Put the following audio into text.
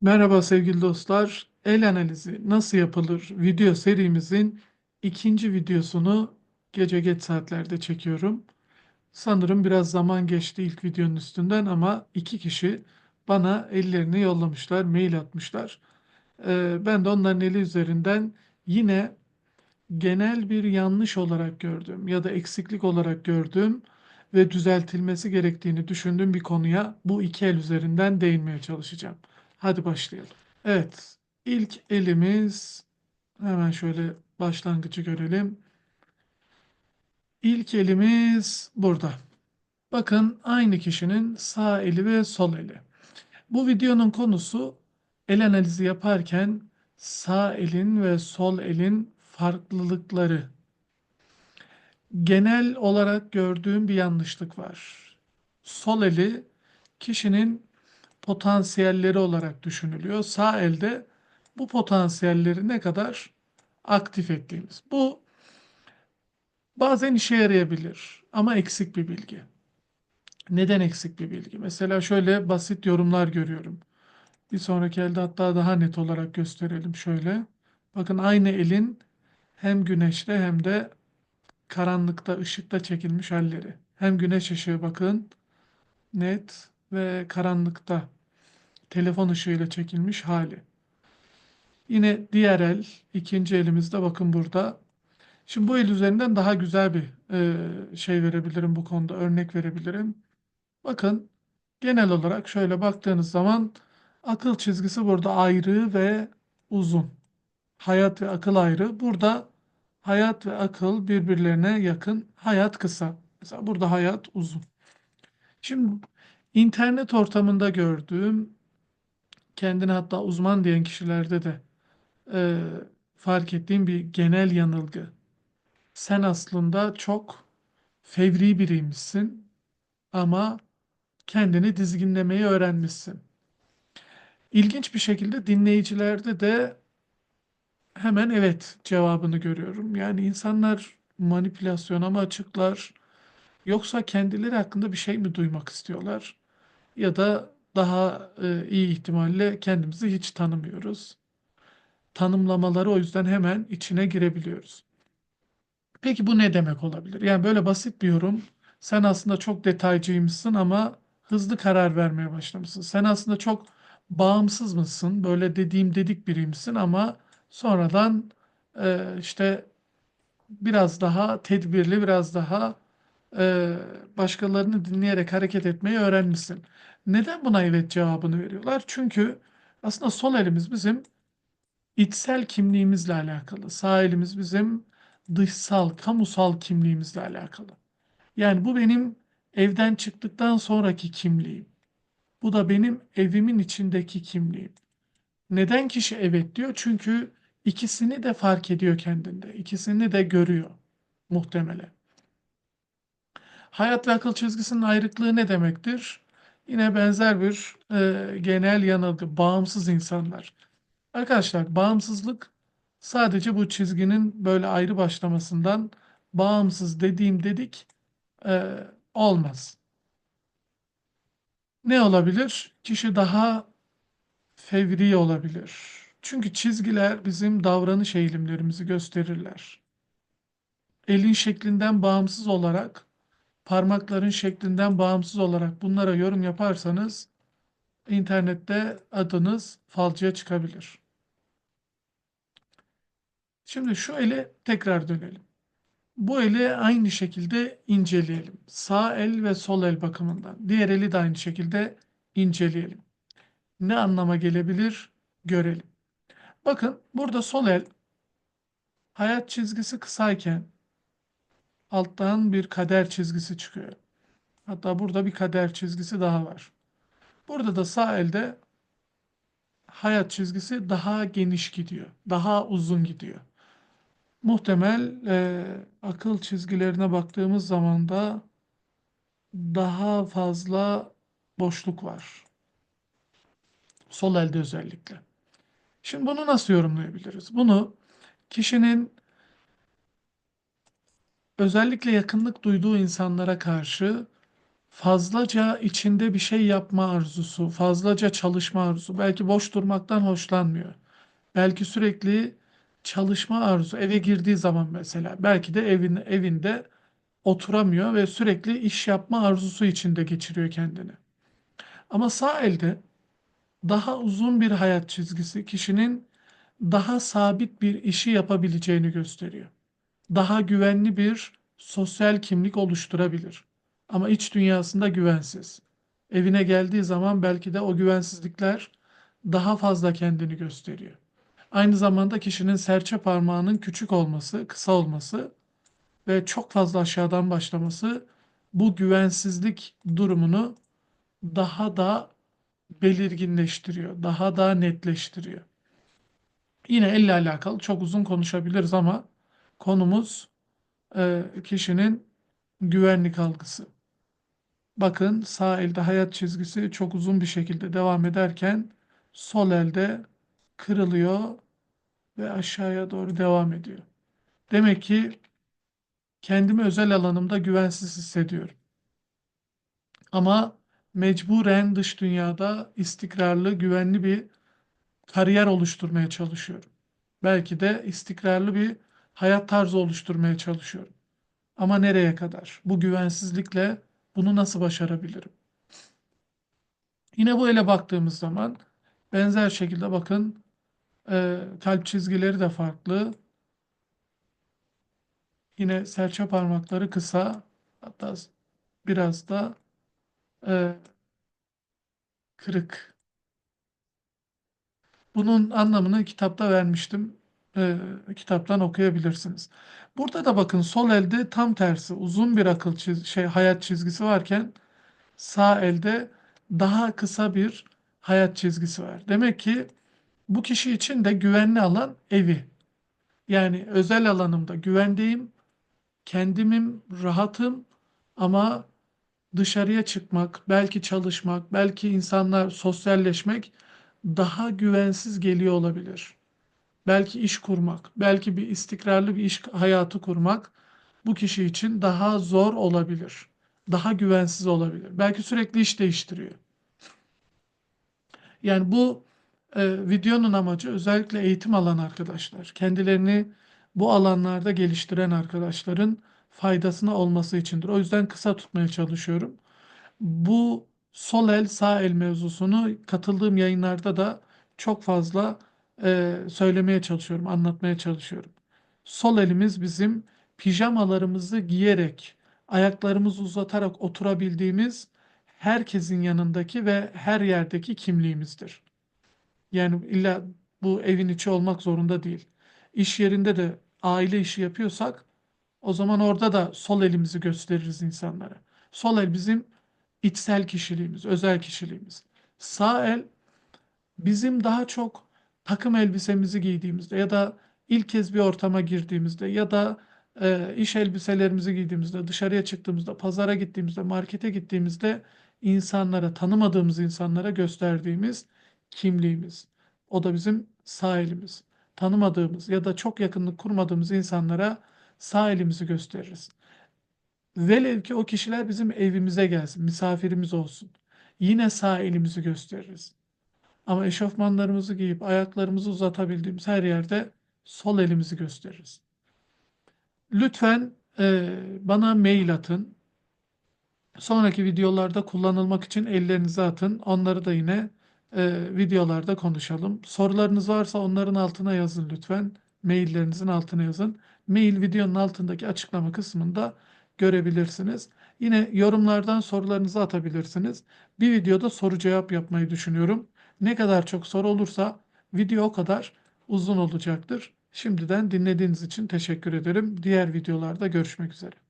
Merhaba sevgili dostlar. El analizi nasıl yapılır video serimizin ikinci videosunu gece geç saatlerde çekiyorum. Sanırım biraz zaman geçti ilk videonun üstünden ama iki kişi bana ellerini yollamışlar, mail atmışlar. Ee, ben de onların eli üzerinden yine genel bir yanlış olarak gördüğüm ya da eksiklik olarak gördüğüm ve düzeltilmesi gerektiğini düşündüğüm bir konuya bu iki el üzerinden değinmeye çalışacağım. Hadi başlayalım. Evet, ilk elimiz hemen şöyle başlangıcı görelim. İlk elimiz burada. Bakın aynı kişinin sağ eli ve sol eli. Bu videonun konusu el analizi yaparken sağ elin ve sol elin farklılıkları. Genel olarak gördüğüm bir yanlışlık var. Sol eli kişinin potansiyelleri olarak düşünülüyor. Sağ elde bu potansiyelleri ne kadar aktif ettiğimiz. Bu bazen işe yarayabilir ama eksik bir bilgi. Neden eksik bir bilgi? Mesela şöyle basit yorumlar görüyorum. Bir sonraki elde hatta daha net olarak gösterelim şöyle. Bakın aynı elin hem güneşte hem de karanlıkta, ışıkta çekilmiş halleri. Hem güneş ışığı bakın net ve karanlıkta telefon ışığıyla çekilmiş hali. Yine diğer el, ikinci elimizde bakın burada. Şimdi bu el üzerinden daha güzel bir e, şey verebilirim bu konuda, örnek verebilirim. Bakın genel olarak şöyle baktığınız zaman akıl çizgisi burada ayrı ve uzun. Hayat ve akıl ayrı. Burada hayat ve akıl birbirlerine yakın. Hayat kısa. Mesela burada hayat uzun. Şimdi internet ortamında gördüğüm kendine hatta uzman diyen kişilerde de e, fark ettiğim bir genel yanılgı. Sen aslında çok fevri biriymişsin ama kendini dizginlemeyi öğrenmişsin. İlginç bir şekilde dinleyicilerde de hemen evet cevabını görüyorum. Yani insanlar manipülasyona mı açıklar yoksa kendileri hakkında bir şey mi duymak istiyorlar? Ya da daha e, iyi ihtimalle kendimizi hiç tanımıyoruz. Tanımlamaları o yüzden hemen içine girebiliyoruz. Peki bu ne demek olabilir? Yani böyle basit bir yorum. Sen aslında çok detaycıymışsın ama hızlı karar vermeye başlamışsın. Sen aslında çok bağımsız mısın? Böyle dediğim dedik biriymişsin ama sonradan e, işte biraz daha tedbirli, biraz daha e, başkalarını dinleyerek hareket etmeyi öğrenmişsin. Neden buna evet cevabını veriyorlar? Çünkü aslında sol elimiz bizim içsel kimliğimizle alakalı. Sağ elimiz bizim dışsal, kamusal kimliğimizle alakalı. Yani bu benim evden çıktıktan sonraki kimliğim. Bu da benim evimin içindeki kimliğim. Neden kişi evet diyor? Çünkü ikisini de fark ediyor kendinde. İkisini de görüyor muhtemelen. Hayat ve akıl çizgisinin ayrıklığı ne demektir? Yine benzer bir e, genel yanılgı. Bağımsız insanlar. Arkadaşlar bağımsızlık sadece bu çizginin böyle ayrı başlamasından bağımsız dediğim dedik e, olmaz. Ne olabilir? Kişi daha fevri olabilir. Çünkü çizgiler bizim davranış eğilimlerimizi gösterirler. Elin şeklinden bağımsız olarak, parmakların şeklinden bağımsız olarak bunlara yorum yaparsanız internette adınız falcıya çıkabilir. Şimdi şu ele tekrar dönelim. Bu eli aynı şekilde inceleyelim. Sağ el ve sol el bakımından. Diğer eli de aynı şekilde inceleyelim. Ne anlama gelebilir görelim. Bakın burada sol el hayat çizgisi kısayken alttan bir kader çizgisi çıkıyor. Hatta burada bir kader çizgisi daha var. Burada da sağ elde hayat çizgisi daha geniş gidiyor. Daha uzun gidiyor. Muhtemel e, akıl çizgilerine baktığımız zaman da daha fazla boşluk var. Sol elde özellikle. Şimdi bunu nasıl yorumlayabiliriz? Bunu kişinin özellikle yakınlık duyduğu insanlara karşı fazlaca içinde bir şey yapma arzusu, fazlaca çalışma arzusu, belki boş durmaktan hoşlanmıyor. Belki sürekli çalışma arzusu, eve girdiği zaman mesela, belki de evin, evinde oturamıyor ve sürekli iş yapma arzusu içinde geçiriyor kendini. Ama sağ elde daha uzun bir hayat çizgisi kişinin daha sabit bir işi yapabileceğini gösteriyor. Daha güvenli bir sosyal kimlik oluşturabilir. Ama iç dünyasında güvensiz. Evine geldiği zaman belki de o güvensizlikler daha fazla kendini gösteriyor. Aynı zamanda kişinin serçe parmağının küçük olması, kısa olması ve çok fazla aşağıdan başlaması bu güvensizlik durumunu daha da belirginleştiriyor, daha da netleştiriyor. Yine elle alakalı çok uzun konuşabiliriz ama konumuz e, kişinin güvenlik algısı. Bakın sağ elde hayat çizgisi çok uzun bir şekilde devam ederken sol elde kırılıyor ve aşağıya doğru devam ediyor. Demek ki kendimi özel alanımda güvensiz hissediyorum. Ama mecburen dış dünyada istikrarlı, güvenli bir kariyer oluşturmaya çalışıyorum. Belki de istikrarlı bir hayat tarzı oluşturmaya çalışıyorum. Ama nereye kadar? Bu güvensizlikle bunu nasıl başarabilirim? Yine bu ele baktığımız zaman benzer şekilde bakın e, kalp çizgileri de farklı. Yine serçe parmakları kısa hatta biraz da e, kırık. Bunun anlamını kitapta vermiştim. E, kitaptan okuyabilirsiniz. Burada da bakın sol elde tam tersi uzun bir akıl çiz şey hayat çizgisi varken sağ elde daha kısa bir hayat çizgisi var. Demek ki bu kişi için de güvenli alan evi. Yani özel alanımda güvendeyim, kendimim, rahatım ama dışarıya çıkmak, belki çalışmak, belki insanlar sosyalleşmek daha güvensiz geliyor olabilir. Belki iş kurmak, belki bir istikrarlı bir iş hayatı kurmak bu kişi için daha zor olabilir. Daha güvensiz olabilir. Belki sürekli iş değiştiriyor. Yani bu e, videonun amacı özellikle eğitim alan arkadaşlar, kendilerini bu alanlarda geliştiren arkadaşların faydasına olması içindir. O yüzden kısa tutmaya çalışıyorum. Bu sol el sağ el mevzusunu katıldığım yayınlarda da çok fazla e, söylemeye çalışıyorum, anlatmaya çalışıyorum. Sol elimiz bizim pijamalarımızı giyerek, ayaklarımızı uzatarak oturabildiğimiz herkesin yanındaki ve her yerdeki kimliğimizdir. Yani illa bu evin içi olmak zorunda değil. İş yerinde de aile işi yapıyorsak o zaman orada da sol elimizi gösteririz insanlara. Sol el bizim içsel kişiliğimiz, özel kişiliğimiz. Sağ el bizim daha çok takım elbisemizi giydiğimizde ya da ilk kez bir ortama girdiğimizde ya da e, iş elbiselerimizi giydiğimizde, dışarıya çıktığımızda, pazara gittiğimizde, markete gittiğimizde insanlara, tanımadığımız insanlara gösterdiğimiz kimliğimiz. O da bizim sağ elimiz. Tanımadığımız ya da çok yakınlık kurmadığımız insanlara sağ elimizi gösteririz. Velev ki o kişiler bizim evimize gelsin, misafirimiz olsun. Yine sağ elimizi gösteririz. Ama eşofmanlarımızı giyip ayaklarımızı uzatabildiğimiz her yerde sol elimizi gösteririz. Lütfen e, bana mail atın. Sonraki videolarda kullanılmak için ellerinizi atın. Onları da yine e, videolarda konuşalım. Sorularınız varsa onların altına yazın lütfen. Maillerinizin altına yazın. Mail videonun altındaki açıklama kısmında görebilirsiniz. Yine yorumlardan sorularınızı atabilirsiniz. Bir videoda soru cevap yapmayı düşünüyorum. Ne kadar çok soru olursa video o kadar uzun olacaktır. Şimdiden dinlediğiniz için teşekkür ederim. Diğer videolarda görüşmek üzere.